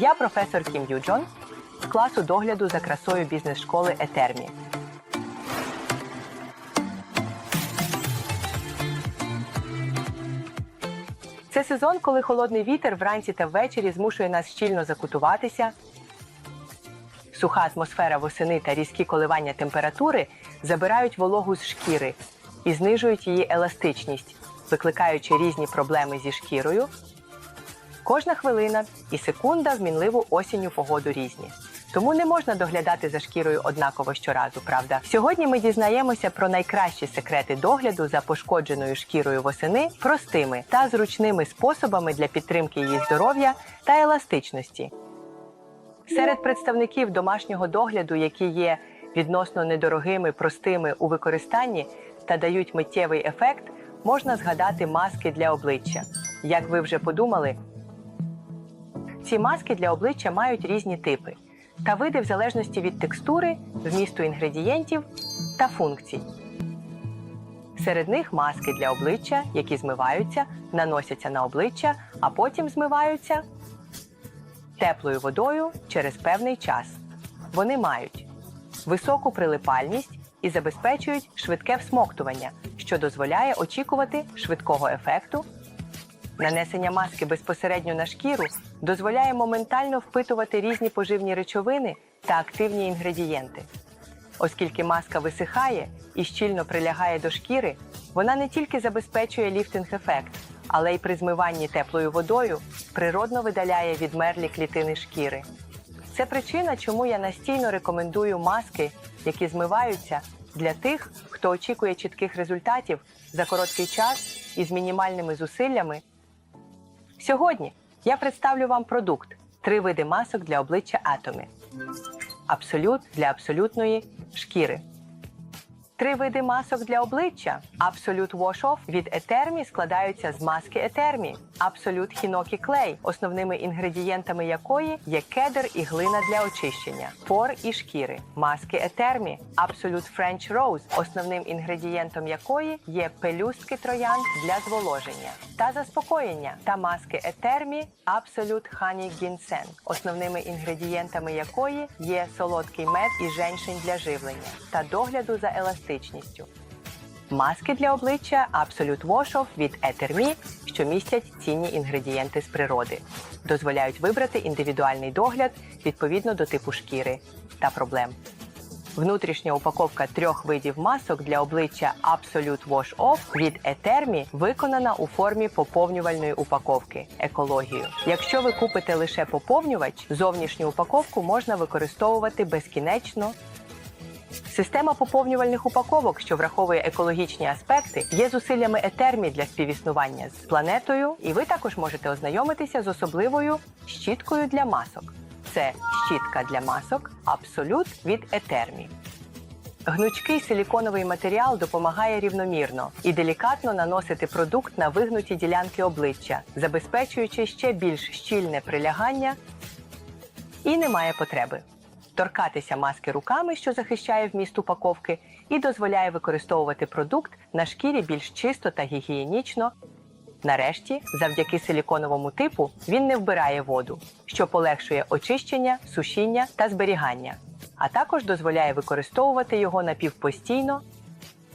Я професор Кім Юджон з класу догляду за красою бізнес-школи Етермі. Це сезон, коли холодний вітер вранці та ввечері змушує нас щільно закутуватися. Суха атмосфера восени та різкі коливання температури забирають вологу з шкіри і знижують її еластичність, викликаючи різні проблеми зі шкірою. Кожна хвилина і секунда в осінню погоду різні. Тому не можна доглядати за шкірою однаково щоразу, правда? Сьогодні ми дізнаємося про найкращі секрети догляду за пошкодженою шкірою восени простими та зручними способами для підтримки її здоров'я та еластичності. Серед представників домашнього догляду, які є відносно недорогими, простими у використанні та дають миттєвий ефект, можна згадати маски для обличчя. Як ви вже подумали, ці маски для обличчя мають різні типи та види в залежності від текстури, вмісту інгредієнтів та функцій. Серед них маски для обличчя, які змиваються, наносяться на обличчя, а потім змиваються теплою водою через певний час. Вони мають високу прилипальність і забезпечують швидке всмоктування, що дозволяє очікувати швидкого ефекту. Нанесення маски безпосередньо на шкіру дозволяє моментально впитувати різні поживні речовини та активні інгредієнти. Оскільки маска висихає і щільно прилягає до шкіри, вона не тільки забезпечує ліфтинг-ефект, але й при змиванні теплою водою природно видаляє відмерлі клітини шкіри. Це причина, чому я настійно рекомендую маски, які змиваються для тих, хто очікує чітких результатів за короткий час і з мінімальними зусиллями. Сьогодні я представлю вам продукт три види масок для обличчя атомі, Абсолют для абсолютної шкіри. Три види масок для обличчя. Absolute Wash Off від Етермі складаються з маски Етермі, Absolute Hinoki Clay, основними інгредієнтами якої є кедр і глина для очищення, пор і шкіри, маски Етермі, Absolute French Rose, основним інгредієнтом якої є пелюстки троянд для зволоження та заспокоєння, та маски Етермі Absolute Honey Ginseng, основними інгредієнтами якої є солодкий мед і женьшень для живлення та догляду за еластичністю. Маски для обличчя Absolute Wash Off від Etermi, що містять цінні інгредієнти з природи, дозволяють вибрати індивідуальний догляд відповідно до типу шкіри та проблем. Внутрішня упаковка трьох видів масок для обличчя Absolute Wash Off від Etermi виконана у формі поповнювальної упаковки екологію. Якщо ви купите лише поповнювач, зовнішню упаковку можна використовувати безкінечно Система поповнювальних упаковок, що враховує екологічні аспекти, є зусиллями етермі для співіснування з планетою, і ви також можете ознайомитися з особливою щіткою для масок. Це щітка для масок Абсолют від етермі. Гнучкий силіконовий матеріал допомагає рівномірно і делікатно наносити продукт на вигнуті ділянки обличчя, забезпечуючи ще більш щільне прилягання і немає потреби. Торкатися маски руками, що захищає вміст упаковки, і дозволяє використовувати продукт на шкірі більш чисто та гігієнічно. Нарешті, завдяки силіконовому типу, він не вбирає воду, що полегшує очищення, сушіння та зберігання, а також дозволяє використовувати його напівпостійно.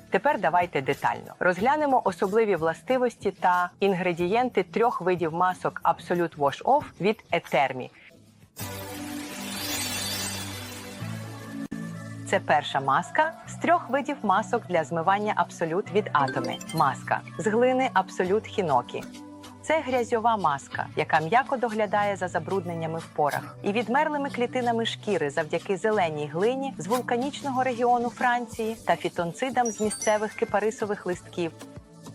Тепер давайте детально розглянемо особливі властивості та інгредієнти трьох видів масок Absolute Wash Off від Etermi. Це перша маска з трьох видів масок для змивання Абсолют від Атоми. Маска з глини Абсолют Хінокі. Це грязьова маска, яка м'яко доглядає за забрудненнями в порах і відмерлими клітинами шкіри завдяки зеленій глині з вулканічного регіону Франції та фітонцидам з місцевих кипарисових листків.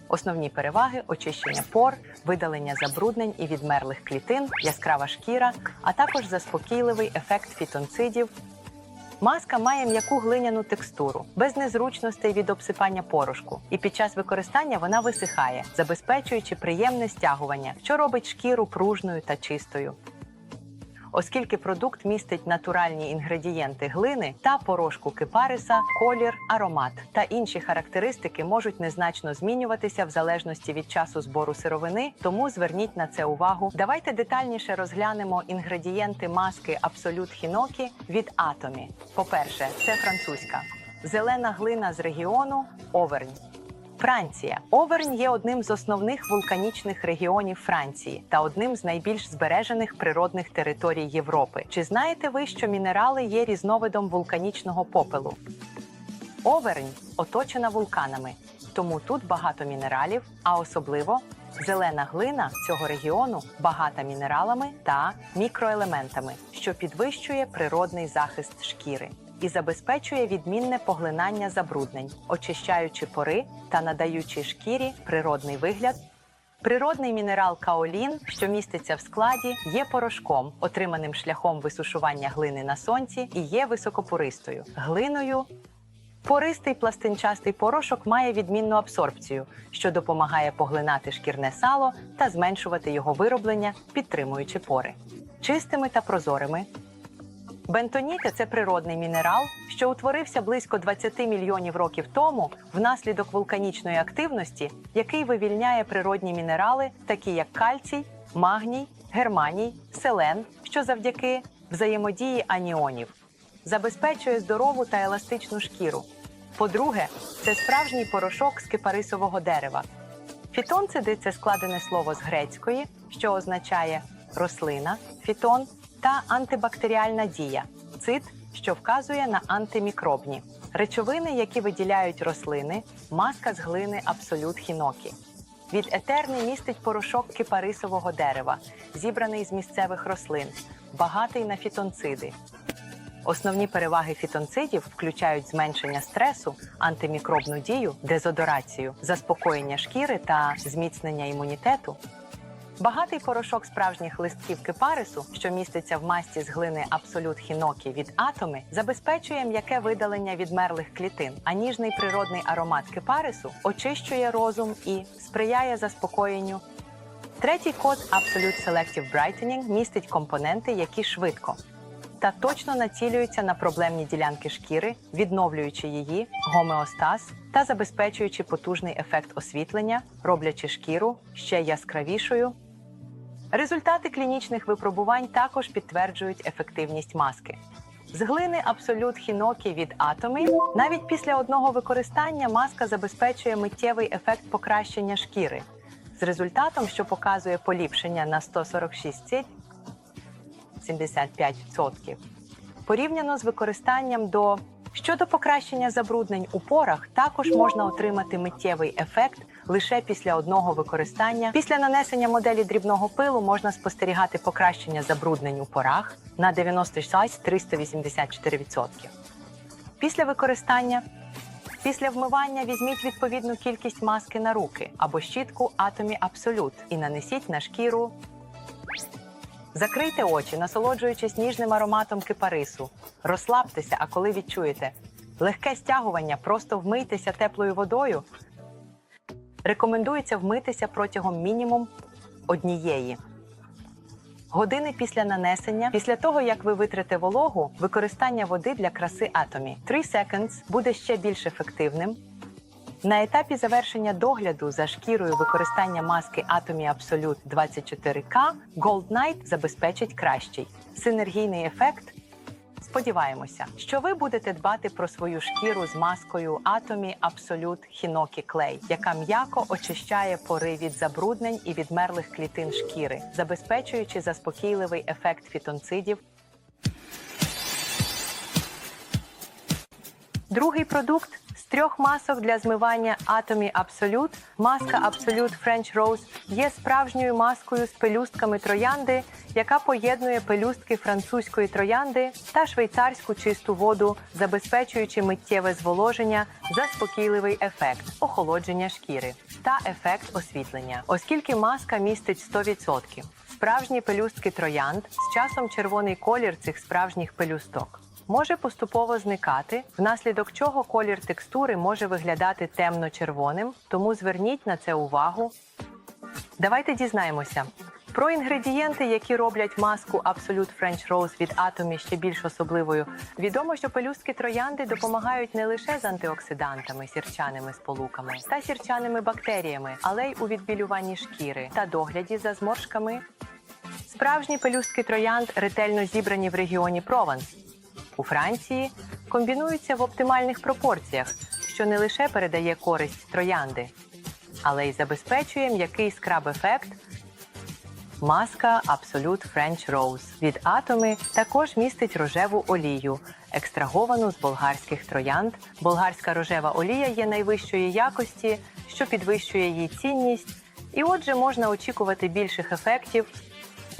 Основні переваги очищення пор, видалення забруднень і відмерлих клітин, яскрава шкіра, а також заспокійливий ефект фітонцидів Маска має м'яку глиняну текстуру, без незручностей від обсипання порошку, і під час використання вона висихає, забезпечуючи приємне стягування, що робить шкіру пружною та чистою. Оскільки продукт містить натуральні інгредієнти глини та порошку кипариса, колір, аромат та інші характеристики можуть незначно змінюватися в залежності від часу збору сировини, тому зверніть на це увагу. Давайте детальніше розглянемо інгредієнти маски Absolute Hinoki від Atomy. По-перше, це французька. Зелена глина з регіону Овернь. Франція. Овернь є одним з основних вулканічних регіонів Франції та одним з найбільш збережених природних територій Європи. Чи знаєте ви, що мінерали є різновидом вулканічного попелу? Овернь оточена вулканами, тому тут багато мінералів, а особливо зелена глина цього регіону багата мінералами та мікроелементами, що підвищує природний захист шкіри і забезпечує відмінне поглинання забруднень, очищаючи пори та надаючи шкірі природний вигляд. Природний мінерал каолін, що міститься в складі, є порошком, отриманим шляхом висушування глини на сонці, і є високопористою глиною. Пористий пластинчастий порошок має відмінну абсорбцію, що допомагає поглинати шкірне сало та зменшувати його вироблення, підтримуючи пори. Чистими та прозорими. Бентоніти це природний мінерал, що утворився близько 20 мільйонів років тому внаслідок вулканічної активності, який вивільняє природні мінерали, такі як кальцій, магній, германій, селен, що завдяки взаємодії аніонів забезпечує здорову та еластичну шкіру. По-друге, це справжній порошок з кипарисового дерева. Фітонциди це складене слово з грецької, що означає рослина, фітон та антибактеріальна дія, цит, що вказує на антимікробні речовини, які виділяють рослини, маска з глини Абсолют Хінокі. Від етерни містить порошок кипарисового дерева, зібраний з місцевих рослин, багатий на фітонциди. Основні переваги фітонцидів включають зменшення стресу, антимікробну дію, дезодорацію, заспокоєння шкіри та зміцнення імунітету. Багатий порошок справжніх листків кипарису, що міститься в масті з глини Абсолют Хінокі від атоми, забезпечує м'яке видалення відмерлих клітин, а ніжний природний аромат кипарису очищує розум і сприяє заспокоєнню. Третій код Absolute Selective Brightening містить компоненти, які швидко та точно націлюються на проблемні ділянки шкіри, відновлюючи її, гомеостаз та забезпечуючи потужний ефект освітлення, роблячи шкіру ще яскравішою. Результати клінічних випробувань також підтверджують ефективність маски. З глини Абсолют Хінокі від Атоми навіть після одного використання маска забезпечує миттєвий ефект покращення шкіри з результатом, що показує поліпшення на 146 75%. Порівняно з використанням до щодо покращення забруднень у порах, також можна отримати миттєвий ефект лише після одного використання. Після нанесення моделі дрібного пилу можна спостерігати покращення забруднень у порах на 96-384%. Після використання Після вмивання візьміть відповідну кількість маски на руки або щітку Atomy Absolute і нанесіть на шкіру Закрийте очі, насолоджуючись ніжним ароматом кипарису. Розслабтеся, а коли відчуєте легке стягування, просто вмийтеся теплою водою. Рекомендується вмитися протягом мінімум однієї. Години після нанесення, після того як ви витрите вологу, використання води для краси атомі 3 seconds буде ще більш ефективним. На етапі завершення догляду за шкірою використання маски Atomy Absolute 24K Gold Night забезпечить кращий синергійний ефект. Сподіваємося, що ви будете дбати про свою шкіру з маскою Atomy Absolute Хінокі Клей, яка м'яко очищає пори від забруднень і відмерлих клітин шкіри, забезпечуючи заспокійливий ефект фітонцидів. Другий продукт трьох масок для змивання Atomy Absolute, маска Absolute French Rose є справжньою маскою з пелюстками троянди, яка поєднує пелюстки французької троянди та швейцарську чисту воду, забезпечуючи миттєве зволоження, заспокійливий ефект, охолодження шкіри та ефект освітлення, оскільки маска містить 100%. Справжні пелюстки троянд з часом червоний колір цих справжніх пелюсток може поступово зникати, внаслідок чого колір текстури може виглядати темно-червоним, тому зверніть на це увагу. Давайте дізнаємося, Про інгредієнти, які роблять маску Absolute French Rose від Atomy ще більш особливою, відомо, що пелюстки троянди допомагають не лише з антиоксидантами, сірчаними сполуками та сірчаними бактеріями, але й у відбілюванні шкіри та догляді за зморшками. Справжні пелюстки троянд ретельно зібрані в регіоні Прованс. У Франції комбінуються в оптимальних пропорціях, що не лише передає користь троянди, але й забезпечує м'який скраб-ефект. Маска Absolute French Rose від Atomy також містить рожеву олію, екстраговану з болгарських троянд. Болгарська рожева олія є найвищої якості, що підвищує її цінність, і отже можна очікувати більших ефектів.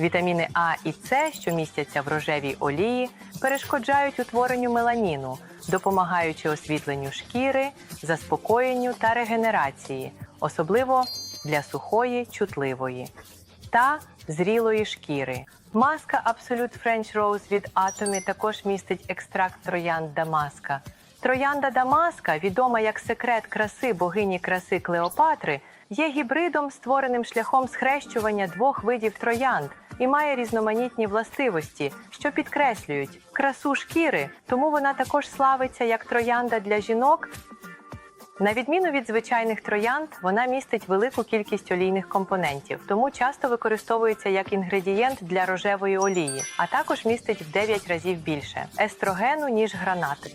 Вітаміни А і С, що містяться в рожевій олії, перешкоджають утворенню меланіну, допомагаючи освітленню шкіри, заспокоєнню та регенерації, особливо для сухої, чутливої та зрілої шкіри. Маска Absolute French Rose від Atomy також містить екстракт троянд Дамаска. Троянда Дамаска, відома як секрет краси богині краси Клеопатри, є гібридом, створеним шляхом схрещування двох видів троянд і має різноманітні властивості, що підкреслюють красу шкіри, тому вона також славиться як троянда для жінок на відміну від звичайних троянд, вона містить велику кількість олійних компонентів, тому часто використовується як інгредієнт для рожевої олії, а також містить в 9 разів більше естрогену, ніж гранати.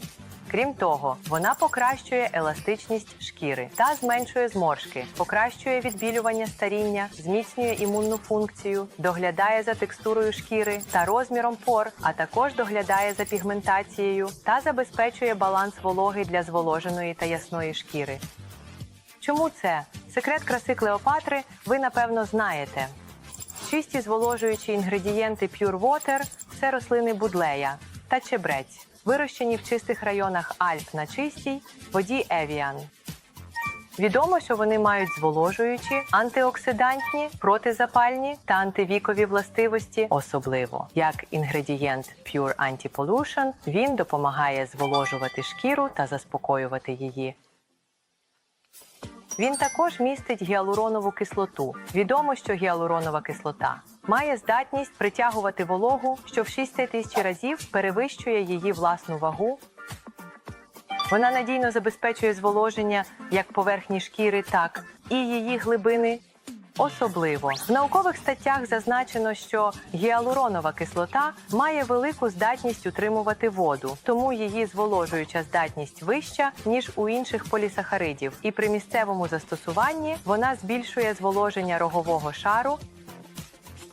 Крім того, вона покращує еластичність шкіри та зменшує зморшки, покращує відбілювання старіння, зміцнює імунну функцію, доглядає за текстурою шкіри та розміром пор, а також доглядає за пігментацією та забезпечує баланс вологи для зволоженої та ясної шкіри. Чому це? Секрет краси Клеопатри ви напевно знаєте. Чисті зволожуючі інгредієнти Pure Water – це рослини будлея та чебрець, вирощені в чистих районах Альп на чистій воді Евіан. Відомо, що вони мають зволожуючі, антиоксидантні, протизапальні та антивікові властивості, особливо як інгредієнт Pure Anti-Pollution, він допомагає зволожувати шкіру та заспокоювати її. Він також містить гіалуронову кислоту. Відомо, що гіалуронова кислота має здатність притягувати вологу, що в 6 тисяч разів перевищує її власну вагу. Вона надійно забезпечує зволоження як поверхні шкіри, так і її глибини. Особливо в наукових статтях зазначено, що гіалуронова кислота має велику здатність утримувати воду, тому її зволожуюча здатність вища ніж у інших полісахаридів. І при місцевому застосуванні вона збільшує зволоження рогового шару.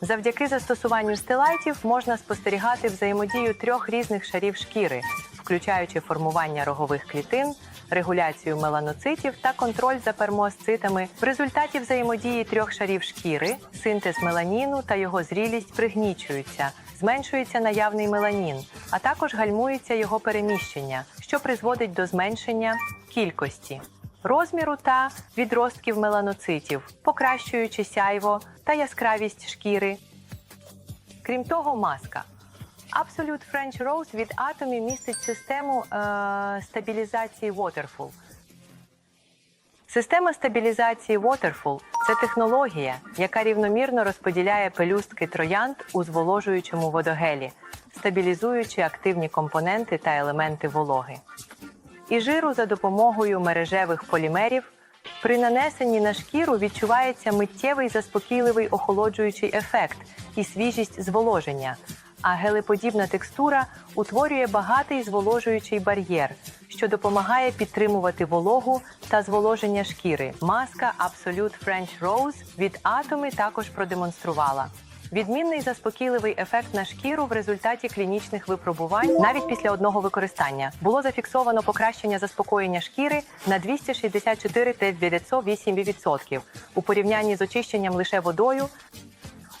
Завдяки застосуванню стилайтів можна спостерігати взаємодію трьох різних шарів шкіри, включаючи формування рогових клітин, регуляцію меланоцитів та контроль за пермоасцитами. В результаті взаємодії трьох шарів шкіри синтез меланіну та його зрілість пригнічуються, зменшується наявний меланін, а також гальмується його переміщення, що призводить до зменшення кількості. Розміру та відростків меланоцитів, покращуючи сяйво та яскравість шкіри. Крім того, маска. Absolute French Rose від Atomy містить систему е, стабілізації Waterful. Система стабілізації Waterful – це технологія, яка рівномірно розподіляє пелюстки троянд у зволожуючому водогелі, стабілізуючи активні компоненти та елементи вологи. І жиру за допомогою мережевих полімерів при нанесенні на шкіру відчувається миттєвий заспокійливий охолоджуючий ефект і свіжість зволоження, а гелеподібна текстура утворює багатий зволожуючий бар'єр, що допомагає підтримувати вологу та зволоження шкіри. Маска Absolute French Rose від Atomy також продемонструвала. Відмінний заспокійливий ефект на шкіру в результаті клінічних випробувань навіть після одного використання було зафіксовано покращення заспокоєння шкіри на 264 та 908% у порівнянні з очищенням лише водою.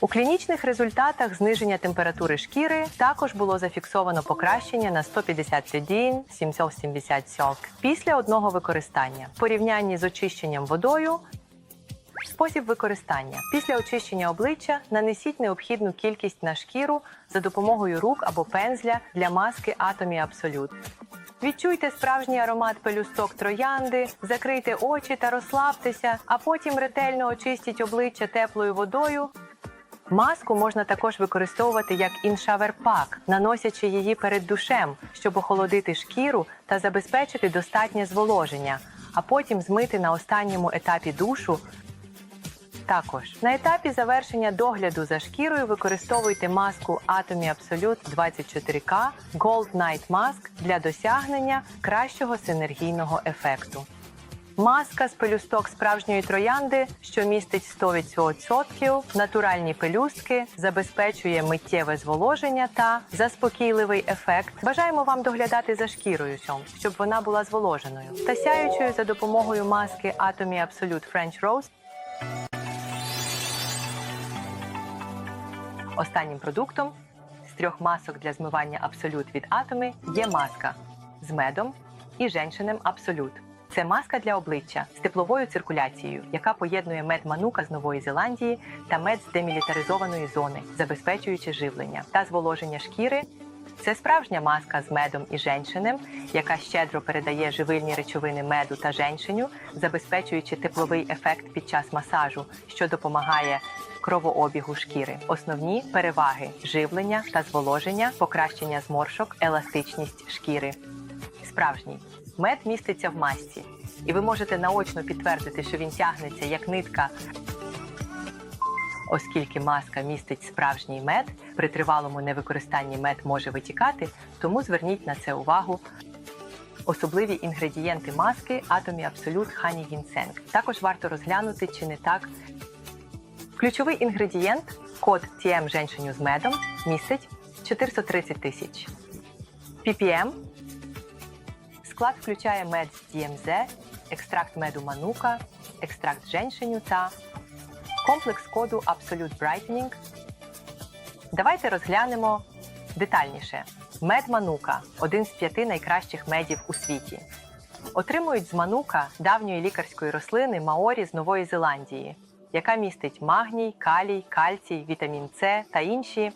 У клінічних результатах зниження температури шкіри також було зафіксовано покращення на 151 777 після одного використання. В порівнянні з очищенням водою Спосіб використання. Після очищення обличчя нанесіть необхідну кількість на шкіру за допомогою рук або пензля для маски Atomy Absolute. Відчуйте справжній аромат пелюсток троянди, закрийте очі та розслабтеся, а потім ретельно очистіть обличчя теплою водою. Маску можна також використовувати як іншаверпак, наносячи її перед душем, щоб охолодити шкіру та забезпечити достатнє зволоження, а потім змити на останньому етапі душу. Також на етапі завершення догляду за шкірою використовуйте маску Atomy Absolute 24K Gold Night Mask для досягнення кращого синергійного ефекту. Маска з пелюсток справжньої троянди, що містить 100% натуральні пелюстки, забезпечує миттєве зволоження та заспокійливий ефект. Бажаємо вам доглядати за шкірою, щоб вона була зволоженою та сяючою за допомогою маски Atomy Absolute French Rose. Останнім продуктом з трьох масок для змивання Absolute від Atomy є маска з медом і женшенем Absolute. Це маска для обличчя з тепловою циркуляцією, яка поєднує мед манука з Нової Зеландії та мед з демілітаризованої зони, забезпечуючи живлення та зволоження шкіри. Це справжня маска з медом і женшенем, яка щедро передає живильні речовини меду та женшеню, забезпечуючи тепловий ефект під час масажу, що допомагає кровообігу шкіри. Основні переваги живлення та зволоження, покращення зморшок, еластичність шкіри. Справжній мед міститься в масці, і ви можете наочно підтвердити, що він тягнеться як нитка. Оскільки маска містить справжній мед, при тривалому невикористанні мед може витікати, тому зверніть на це увагу. Особливі інгредієнти маски Atomy Absolute Honey Ginseng. Також варто розглянути, чи не так. Ключовий інгредієнт код TM женщиню з медом містить 430 тисяч. PPM Склад включає мед з DMZ, екстракт меду манука, екстракт женшеню та комплекс коду Absolute Brightening. Давайте розглянемо детальніше. Мед манука один з п'яти найкращих медів у світі. Отримують з манука давньої лікарської рослини Маорі з Нової Зеландії, яка містить магній, калій, кальцій, вітамін С та інші.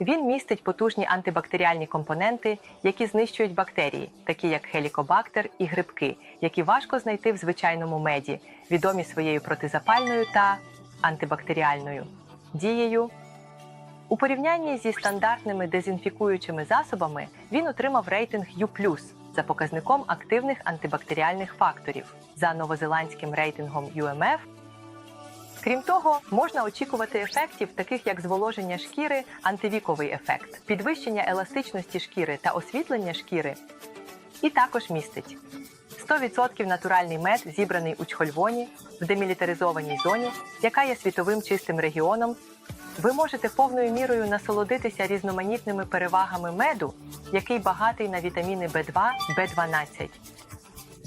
Він містить потужні антибактеріальні компоненти, які знищують бактерії, такі як хелікобактер і грибки, які важко знайти в звичайному меді, відомі своєю протизапальною та антибактеріальною дією. У порівнянні зі стандартними дезінфікуючими засобами він отримав рейтинг U+, за показником активних антибактеріальних факторів за новозеландським рейтингом UMF Крім того, можна очікувати ефектів, таких як зволоження шкіри, антивіковий ефект, підвищення еластичності шкіри та освітлення шкіри. І також містить 100% натуральний мед, зібраний у Чхольвоні в демілітаризованій зоні, яка є світовим чистим регіоном. Ви можете повною мірою насолодитися різноманітними перевагами меду, який багатий на вітаміни В2, В12,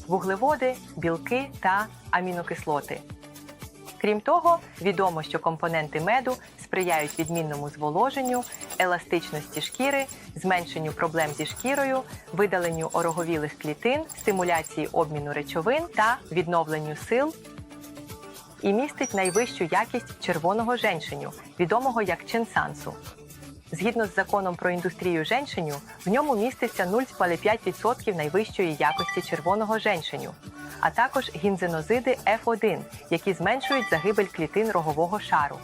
вуглеводи, білки та амінокислоти. Крім того, відомо, що компоненти меду сприяють відмінному зволоженню, еластичності шкіри, зменшенню проблем зі шкірою, видаленню ороговілих клітин, стимуляції обміну речовин та відновленню сил. І містить найвищу якість червоного женщиню, відомого як ченсансу. Згідно з законом про індустрію женшеню, в ньому міститься 0,5% найвищої якості червоного женшеню, а також гінзенозиди F1, які зменшують загибель клітин рогового шару.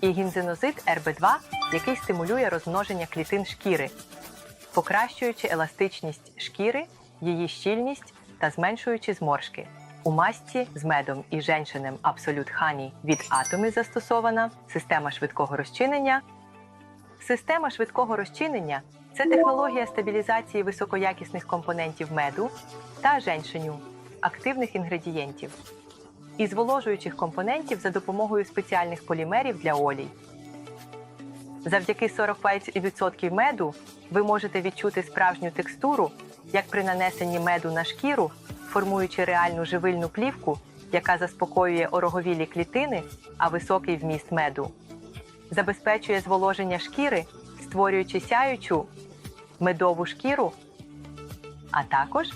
І гінзенозид РБ2, який стимулює розмноження клітин шкіри, покращуючи еластичність шкіри, її щільність та зменшуючи зморшки. У масці з медом і женшенем Absolute Honey від атоми застосована система швидкого розчинення. Система швидкого розчинення це технологія стабілізації високоякісних компонентів меду та женшеню, активних інгредієнтів і зволожуючих компонентів за допомогою спеціальних полімерів для олій. Завдяки 45% меду ви можете відчути справжню текстуру, як при нанесенні меду на шкіру, формуючи реальну живильну плівку, яка заспокоює ороговілі клітини, а високий вміст меду забезпечує зволоження шкіри, створюючи сяючу медову шкіру, а також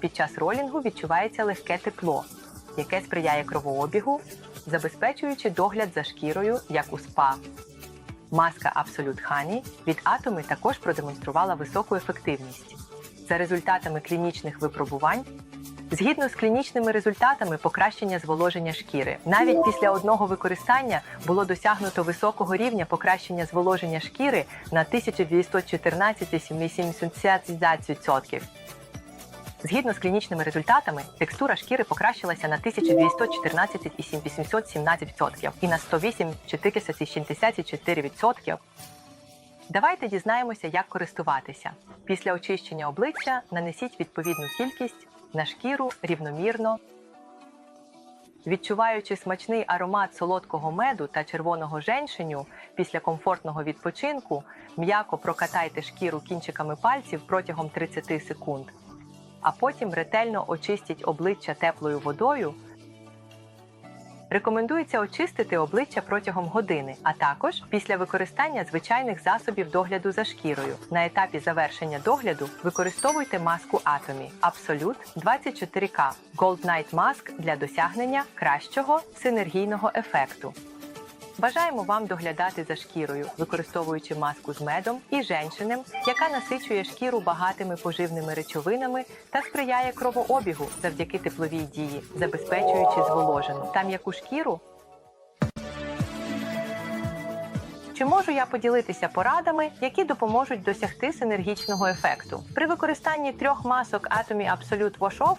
під час ролінгу відчувається легке тепло, яке сприяє кровообігу, забезпечуючи догляд за шкірою, як у спа. Маска Absolute Honey від Atomy також продемонструвала високу ефективність. За результатами клінічних випробувань, Згідно з клінічними результатами покращення зволоження шкіри, навіть після одного використання було досягнуто високого рівня покращення зволоження шкіри на 1214,80%. Згідно з клінічними результатами, текстура шкіри покращилася на 1214,817% і на 108,464%. Давайте дізнаємося, як користуватися. Після очищення обличчя нанесіть відповідну кількість на шкіру рівномірно. Відчуваючи смачний аромат солодкого меду та червоного женщиню після комфортного відпочинку, м'яко прокатайте шкіру кінчиками пальців протягом 30 секунд, а потім ретельно очистіть обличчя теплою водою. Рекомендується очистити обличчя протягом години, а також після використання звичайних засобів догляду за шкірою. На етапі завершення догляду використовуйте маску Атомі Absolute 24K Gold Night Mask для досягнення кращого синергійного ефекту. Бажаємо вам доглядати за шкірою, використовуючи маску з медом і женшенем, яка насичує шкіру багатими поживними речовинами та сприяє кровообігу завдяки тепловій дії, забезпечуючи зволожену та м'яку шкіру. Чи можу я поділитися порадами, які допоможуть досягти синергічного ефекту? При використанні трьох масок Atomy Absolute Wash Off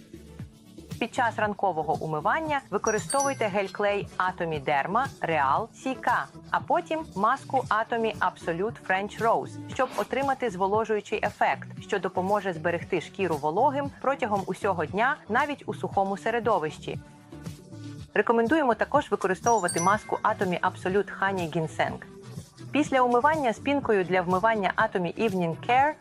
під час ранкового умивання використовуйте гель-клей Atomy Derma Real CK, а потім маску Atomy Absolute French Rose, щоб отримати зволожуючий ефект, що допоможе зберегти шкіру вологим протягом усього дня, навіть у сухому середовищі. Рекомендуємо також використовувати маску Atomy Absolute Honey Ginseng. Після умивання спінкою для вмивання Atomy Evening Care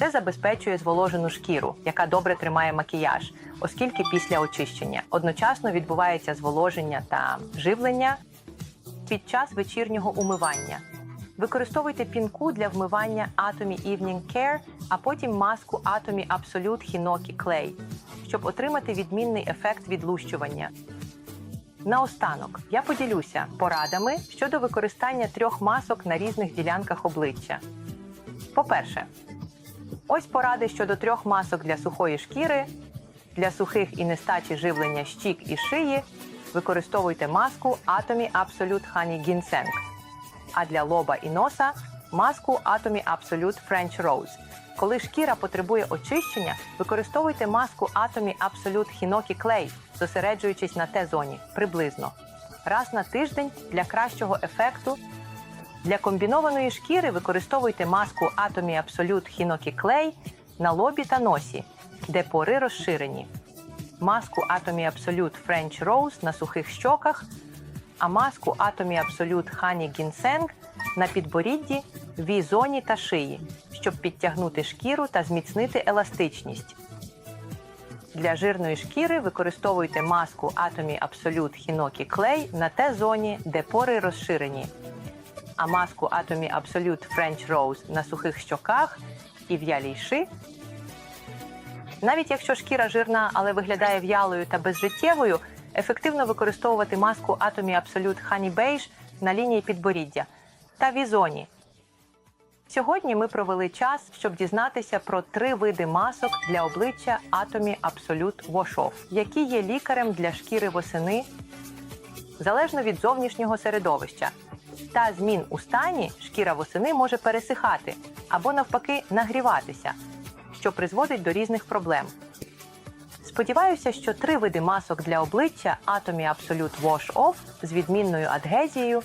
це забезпечує зволожену шкіру, яка добре тримає макіяж, оскільки після очищення одночасно відбувається зволоження та живлення під час вечірнього умивання. Використовуйте пінку для вмивання Atomy Evening Care, а потім маску Atomy Absolute Hinoki Clay, щоб отримати відмінний ефект відлущування. Наостанок я поділюся порадами щодо використання трьох масок на різних ділянках обличчя. По-перше, ось поради щодо трьох масок для сухої шкіри. Для сухих і нестачі живлення щік і шиї використовуйте маску Atomy Absolute Honey Ginseng. А для лоба і носа маску Atomy Absolute French Rose. Коли шкіра потребує очищення, використовуйте маску Atomy Absolute Hinoki Clay, зосереджуючись на Т-зоні приблизно раз на тиждень для кращого ефекту. Для комбінованої шкіри використовуйте маску Atomy Absolute Hinoki Clay на лобі та носі, де пори розширені. Маску Atomy Absolute French Rose на сухих щоках, а маску Atomy Absolute Honey Ginseng на підборідді, вій-зоні та шиї, щоб підтягнути шкіру та зміцнити еластичність. Для жирної шкіри використовуйте маску Atomy Absolute Hinoki Clay на Т-зоні, де пори розширені, а маску Atomy Absolute French Rose на сухих щоках і в'ялій ши. Навіть якщо шкіра жирна, але виглядає в'ялою та безжиттєвою, ефективно використовувати маску Atomy Absolute Honey Beige на лінії підборіддя та візоні. Сьогодні ми провели час, щоб дізнатися про три види масок для обличчя Atomy Absolute Wash Off, які є лікарем для шкіри восени залежно від зовнішнього середовища. Та змін у стані шкіра восени може пересихати або навпаки нагріватися, що призводить до різних проблем. Сподіваюся, що три види масок для обличчя Atomy Absolute Wash Off з відмінною адгезією,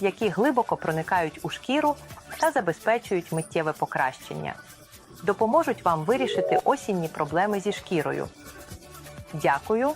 які глибоко проникають у шкіру та забезпечують миттєве покращення, допоможуть вам вирішити осінні проблеми зі шкірою. Дякую